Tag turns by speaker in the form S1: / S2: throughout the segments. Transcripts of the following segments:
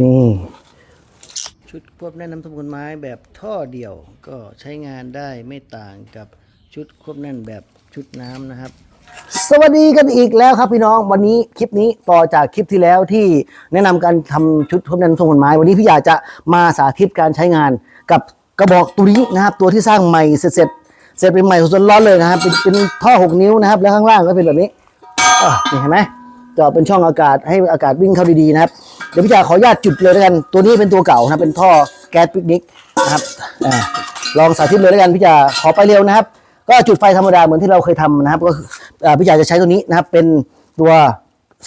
S1: นี่
S2: ชุดควบแน่นน้ำสมุนไม้แบบท่อเดี่ยวก็ใช้งานได้ไม่ต่างกับชุดควบแน่นแบบชุดน้ำนะครับ
S1: สวัสดีกันอีกแล้วครับพี่น้องวันนี้คลิปนี้ต่อจากคลิปที่แล้วที่แนะนำการทำชุดทบนันทรงผลไม้ วันนี้พี่อยากจะมาสาธิตการใช้งานกับกระบอกตัวนี้นะครับ ตัวที่สร้างใหม่เสร็จเสร็จเสร็จเป็นใหม่สดๆร้อนเลยนะครับเป็นเป็นท่อ 6 นิ้วนะครับ แล้วข้างล่างก็เป็นแบบนี้อะนี่เห็นไหม เจาะเป็นช่องอากาศให้อากาศวิ่งเข้าดีๆนะครับเดี๋ยวพี่อยาขออนุญาตจุดเลยแล้วกัน ตัวนี้เป็นตัวเก่านะเป็นท่อแก๊สปิกนิกนะครับอลองสาธิตเลยแล้วกันพี่จะขอไปเร็วนะครับ ก็จุดไฟธรรมดาเหมือนที่เราเคยทำนะครับ ก็พี่จ๋าจะใช้ตัวนี้นะครับ เป็นตัว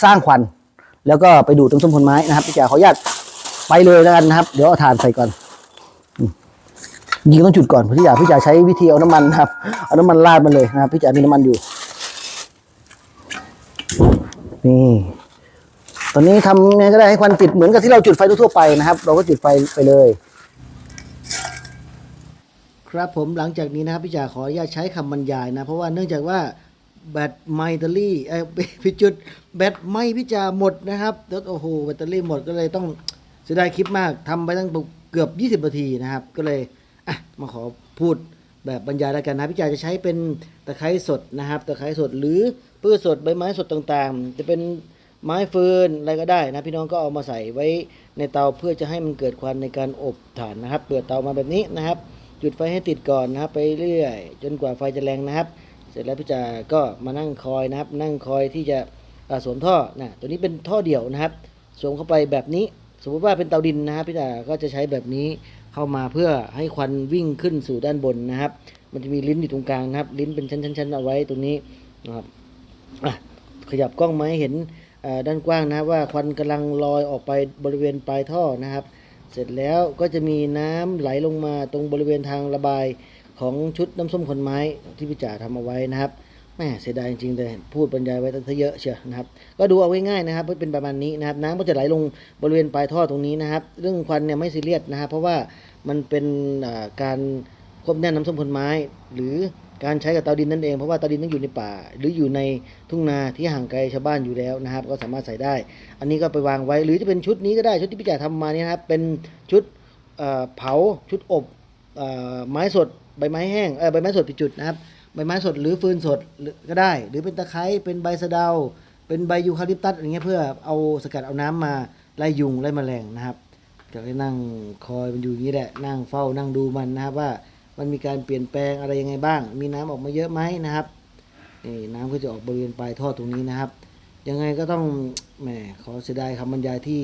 S1: สร้างควัน แล้วก็ไปดูดตรงส้มผลไม้นะครับพี่จ๋าขออนุญาตไปเลยแล้วกันนะครับ เดี๋ยวเอาถ่านใส่ก่อนยิงต้องจุดก่อนพี่จ๋าพี่จ๋าใช้วิธีเอาน้ำมันนะครับเอาน้ำมันราดมันเลยนะครับพี่จ๋ามีน้ำมันอยู่ นี่ ตอนนี้ทำยังไงก็ได้ให้ควันติดเหมือนกับที่เราจุดไฟทั่วๆไปนะครับ เราก็จุดไฟไปเลย
S2: ครับผมหลังจากนี้นะครับพี่จ่าขออนุญาตใช้คำบรรยายนะ เพราะว่าเนื่องจากว่าแบตไมเตอรี่เอ้พี่จุดแบตไม่พี่จ่าหมดนะครับแล้วโอ้โหแบตเตอรี่หมดก็เลยต้องเสียดายคลิปมากทำไปตั้งเกือบ 20นาทีนะครับ ก็เลยอะมาขอพูดแบบบรรยายแล้วกันนะพี่จ่าจะใช้เป็นตะไคร้สดนะครับ ตะไคร้สดหรือ พืชสดใบไม้สดต่างๆ จะเป็นไม้ฟืนอะไรก็ได้นะพี่น้องก็เอามาใส่ไว้ในเตาเพื่อจะให้มันเกิดควันในการอบถ่านนะครับ เปิดเตามาแบบนี้นะครับ จุดไฟให้ติดก่อนนะครับ ไปเรื่อยจนกว่าไฟจะแรงนะครับ เสร็จแล้วพี่จาก็มานั่งคอยนะครับ นั่งคอยที่จะสวมท่อนะตัวนี้เป็นท่อเดี่ยวนะครับสวมเข้าไปแบบนี้ สมมติว่าเป็นเตาดินนะครับพี่จาก็จะใช้แบบนี้เข้ามาเพื่อให้ควันวิ่งขึ้นสู่ด้านบนนะครับ มันจะมีลิ้นอยู่ตรงกลางนะครับ ลิ้นเป็นชั้นๆ ๆ เอาไว้ตรงนี้นะครับ ขยับกล้องมาให้เห็นด้านกว้างนะครับว่าควันกำลังลอยออกไปบริเวณปลายท่อนะครับ เสร็จแล้วก็จะมีน้ำไหลลงมาตรงบริเวณทางระบายของชุดน้ำส้มขนไม้ที่พี่จ่าทำเอาไว้นะครับแม่เสียดายจริงๆแต่พูดบรรยายไว้ตั้งเยอะเชียวนะครับ ก็ดูเอาง่ายๆนะครับเป็นประมาณนี้นะครับ น้ำก็จะไหลลงบริเวณปลายท่อตรงนี้นะครับ เรื่องควันเนี่ยไม่ซีเรียสนะครับเพราะว่ามันเป็นการควบแน่นน้ำส้มขนไม้ หรือ การใช้กับเตาดินนั่นเองเพราะว่าเตาดินต้องอยู่ในป่า หรืออยู่ในทุ่งนาที่ห่างไกลชาวบ้านอยู่แล้วนะครับ ก็สามารถใส่ได้ อันนี้ก็ไปวางไว้หรือจะเป็นชุดนี้ก็ได้ชุดที่พี่จ่าทำมาเนี่ยนะครับเป็นชุดเเผาชุดอบอไม้สดใบไม้แห้งใบไม้สดผิดจุดนะครับใบไม้สดหรือฟืนสดก็ได้ หรือเป็นตะไคร้เป็นใบสะเดา เป็นใบยูคาลิปตัสอย่างเงี้ยเพื่อเอาสกัดเอาน้ำมาไล่ยุงไล่แมลงนะครับก็เลยนั่งคอยมันอยู่อย่างนี้แหละนั่งเฝ้านั่งดูมันนะครับว่า มันมีการเปลี่ยนแปลงอะไรยังไงบ้าง มีน้ำออกมาเยอะไหมนะครับนี่น้ำก็จะออกบริเวณปลายท่อตรงนี้นะครับ ยังไงก็ต้องแหมขอเสียดายคำบรรยายที่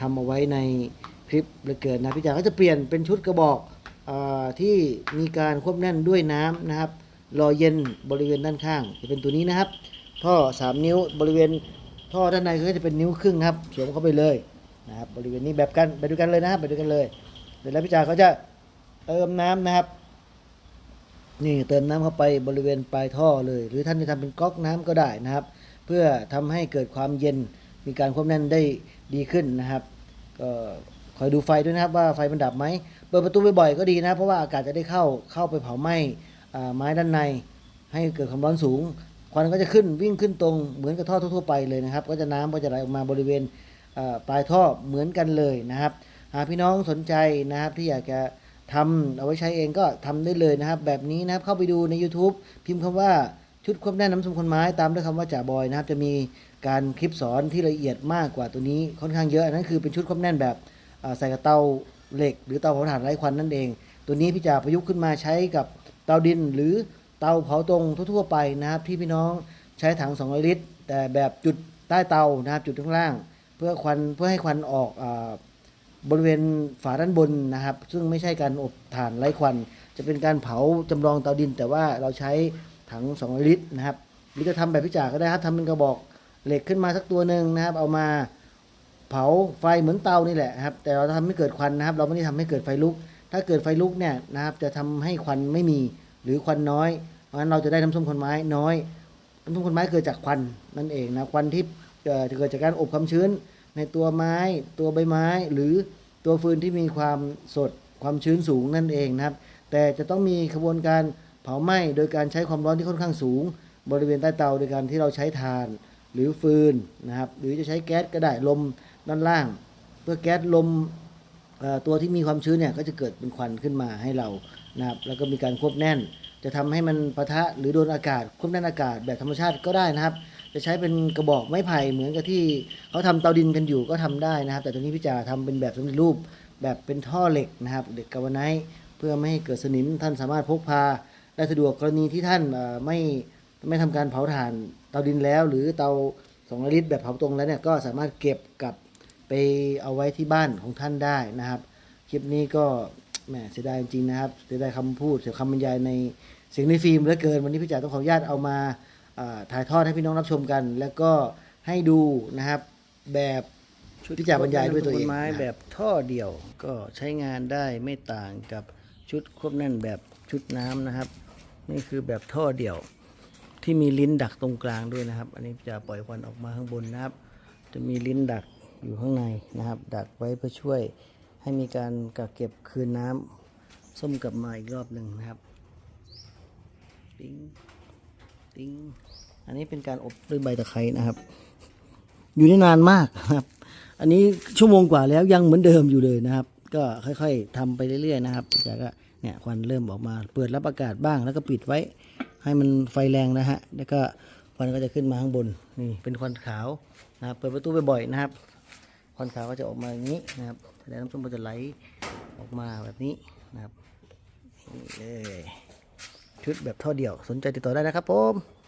S2: ทำเอาไว้ในคลิปเหลือเกินนะพี่จ๋าก็จะเปลี่ยนเป็นชุดกระบอกอาที่มีการควบแน่นด้วยน้ำนะครับรอเย็นบริเวณด้านข้างจะเป็นตัวนี้นะครับ ท่อ 3 นิ้วบริเวณท่อด้านในก็จะเป็นนิ้วครึ่งครับสวมเข้าไปเลยนะครับบริเวณนี้แบบกันไปดูกันเลยนะครับไปดูกันเลยเดี๋ยวแล้วพี่จ๋าเขาจะเติมน้ำนะครับ นี่เติมน้ำเข้าไปบริเวณปลายท่อเลย หรือท่านจะทำเป็นก๊อกน้ำก็ได้นะครับ เพื่อทำให้เกิดความเย็นมีการควบแน่นได้ดีขึ้นนะครับก็คอยดูไฟด้วยนะครับว่าไฟมันดับไหมเปิดประตูบ่อยๆก็ดีนะเพราะว่าอากาศจะได้เข้าเข้าไปเผาไหม้ไม้ด้านใน ให้เกิดความร้อนสูง ควันก็จะขึ้นวิ่งขึ้นตรงเหมือนกับท่อทั่วๆไปเลยนะครับ ก็จะน้ำก็จะไหลออกมาบริเวณปลายท่อเหมือนกันเลยนะครับ หากพี่น้องสนใจนะครับที่อยากจะ ทำเอาไว้ใช้เองก็ทำได้เลยนะครับ แบบนี้นะครับเข้าไปดูใน YouTube พิมพ์คำว่าชุดควบแน่นน้ำสมคนไม้ตามด้วยคำว่าจ่าบอยนะครับ จะมีการคลิปสอนที่ละเอียดมากกว่าตัวนี้ค่อนข้างเยอะอันนั้นคือเป็นชุดควบแน่นแบบใส่กับเตาเหล็ก หรือเตาเผาถ่านไร้ควันนั่นเอง ตัวนี้พี่จ่าประยุกต์ขึ้นมาใช้กับเตาดินหรือเตาเผาตรงทั่วๆไปนะครับ ที่พี่น้องใช้ถัง200ลิตรแต่แบบจุดใต้เตานะครับจุดข้างล่าง เพื่อควันเพื่อให้ควันออกอ บริเวณฝาด้านบนนะครับ ซึ่งไม่ใช่การอบถ่านไร้ควัน จะเป็นการเผาจำลองเตาดิน แต่ว่าเราใช้ถัง200ลิตรนะครับ หรือจะทำแบบพิจาก็ได้ครับทำเป็นกระบอกเหล็กขึ้นมาสักตัวหนึ่งนะครับ เอามาเผาไฟเหมือนเตานี่แหละครับ แต่เราทำให้เกิดควันนะครับ เราไม่ได้ทำให้เกิดไฟลุก ถ้าเกิดไฟลุกเนี่ยนะครับ จะทำให้ควันไม่มีหรือควันน้อย เพราะฉะนั้นเราจะได้น้ำส้มคนไม้น้อยน้ำส้มคนไม้เกิดจากควันนั่นเองนะควันที่เกิดจากการอบความชื้น ในตัวไม้ตัวใบไม้ หรือตัวฟืนที่มีความสดความชื้นสูงนั่นเองนะครับ แต่จะต้องมีกระบวนการเผาไหม้โดยการใช้ความร้อนที่ค่อนข้างสูง บริเวณใต้เตาโดยการที่เราใช้ถ่าน หรือฟืนนะครับ หรือจะใช้แก๊สก็ได้ลมด้านล่าง เพื่อแก๊สลมตัวที่มีความชื้นเนี่ยก็จะเกิดเป็นควันขึ้นมาให้เรานะครับแล้วก็มีการควบแน่น จะทำให้มันปะทะหรือโดนอากาศควบแน่นอากาศแบบธรรมชาติก็ได้นะครับ จะใช้เป็นกระบอกไม้ไผ่เหมือนกับที่เขาทำเตาดินกันอยู่ก็ทำได้นะครับ แต่ตัวนี้พี่จ่าทำเป็นแบบสำเร็จรูปแบบเป็นท่อเหล็กนะครับเหล็กกาวไนท์เพื่อไม่ให้เกิดสนิมท่านสามารถพกพาได้สะดวกกรณีที่ท่านไม่ไม่ทำการเผาถ่านเตาดินแล้ว หรือเตาสองลิตรแบบเผาตรงแล้วเนี่ยก็สามารถเก็บกลับไปเอาไว้ที่บ้านของท่านได้นะครับ คลิปนี้ก็แหมเสียดายจริงๆนะครับเสียดายคำพูดเสียคำบรรยายในเสียงในฟิล์มเหลือเกินวันนี้พี่จ๋าต้องขออนุญาตเอามา ถ่ายทอดให้พี่น้องรับชมกัน แล้วก็ให้ดูนะครับแบบพี่จ๋าบรรยายด้วยตัวเอง
S1: ไม้
S2: นะ
S1: แบบท่อเดี่ยวก็ใช้งานได้ไม่ต่างกับชุดควบแน่นแบบชุดน้ำนะครับ นี่คือแบบท่อเดี่ยว ที่มีลิ้นดักตรงกลางด้วยนะครับ อันนี้จะปล่อยควันออกมาข้างบนนะครับ จะมีลิ้นดักอยู่ข้างในนะครับ ดักไว้เพื่อช่วยให้มีการกักเก็บคืนน้ำส้มกลับมาอีกรอบหนึ่งนะครับติ้ง ติ้งอันนี้เป็นการอบด้วยใบตะไคร้นะครับ อยู่ได้นานมากนะครับ อันนี้ชั่วโมงกว่าแล้วยังเหมือนเดิมอยู่เลยนะครับ ก็ค่อยๆทำไปเรื่อยๆนะครับจากก็เนี่ยควันเริ่มออกมา เปิดรับอากาศบ้างแล้วก็ปิดไว้ ให้มันไฟแรงนะฮะแล้วก็ควันก็จะขึ้นมาข้างบนนี่เป็นควันขาวนะครับ เปิดประตูบ่อยๆนะครับควันขาวก็จะออกมาอย่างนี้นะครับแล้วน้ำส้มก็จะไหลออกมาแบบนี้นะครับนี่เลย ชุดแบบท่อเดี่ยว สนใจติดต่อได้นะครับผม